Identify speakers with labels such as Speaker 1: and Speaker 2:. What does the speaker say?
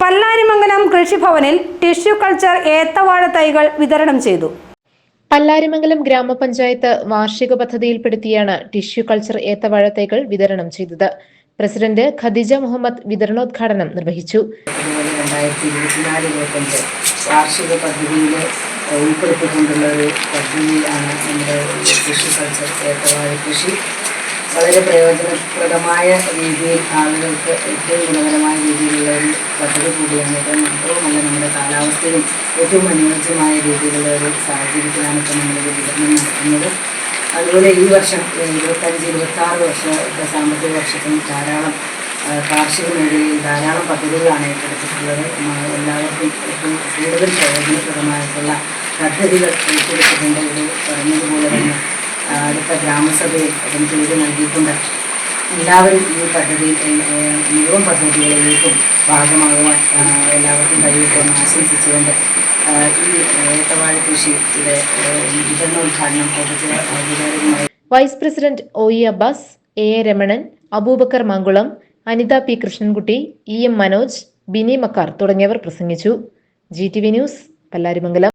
Speaker 1: പല്ലാരിമംഗലം കൃഷിഭവനിൽ tissue culture ഏത്തവാഴ തൈകൾ വിതരണം ചെയ്തു.
Speaker 2: പല്ലാരിമംഗലം ഗ്രാമപഞ്ചായത്ത് വാർഷിക പദ്ധതിയിൽപ്പെടുത്തിയാണ് ടിഷ്യൂ കൾച്ചർ ഏത്തവാഴ തൈകൾ വിതരണം ചെയ്തത്. പ്രസിഡന്റ് ഖദിജ മുഹമ്മദ് വിതരണോദ്ഘാടനം നിർവഹിച്ചു.
Speaker 3: വാർഷിക പദ്ധതിയിൽ ഉൾപ്പെടുത്തിക്കൊണ്ടുള്ള ഒരു പദ്ധതിയാണ് നമ്മുടെ കൃഷി കൾച്ചർ ഏത്തവാഴ കൃഷി. വളരെ പ്രയോജനപ്രദമായ രീതിയിൽ ആളുകൾക്ക് ഏറ്റവും ഗുണകരമായ രീതിയിലുള്ള ഒരു പദ്ധതി കൂടിയാണ്. ഇപ്പോൾ മാത്രവും അല്ല നമ്മുടെ കാലാവസ്ഥയും ഏറ്റവും അനുയോജ്യമായ രീതിയിലുള്ള ഒരു സാഹചര്യത്തിലാണ് ഇപ്പോൾ നമ്മളിത് വിതരണം നടത്തുന്നത്. അതുപോലെ ഈ വർഷം ഇരുപത്തഞ്ച് ഇരുപത്താറ് വർഷത്തെ സാമ്പത്തിക വർഷത്തിൽ ധാരാളം കാർഷിക മേഖലയിൽ ധാരാളം പദ്ധതികളാണ് ഏറ്റെടുത്തിട്ടുള്ളത്. എല്ലാവർക്കും ഏറ്റവും കൂടുതൽ പ്രയോജനപ്രദമായിട്ടുള്ള പദ്ധതികൾ ഏറ്റെടുത്തിട്ടുണ്ട്. ഇത് പറഞ്ഞതുപോലെ തന്നെ അടുത്ത ഗ്രാമസഭയിൽ അതിന് പേര് നൽകിയിട്ടുണ്ട്. എല്ലാവരും ഈ ഏ, മുഴുവൻ പദ്ധതികളിലേക്കും ഭാഗമാകുവാൻ എല്ലാവർക്കും കഴിയട്ടെ എന്ന് ആശംസിച്ചുകൊണ്ട് ഈ ഏത്തവാഴ കൃഷിയുടെ ഏ, വിതരണോദ്ഘാടനം ഔപചാ- ഔപചാരികമായി
Speaker 2: vice president O E Abbas A A Ramanan Abubakar Mankulam Anitha P Krishnankutty E M Manoj Bini Makkar തുടങ്ങിയവർ പ്രസംഗിച്ചു. G T V news Pallarimangalam.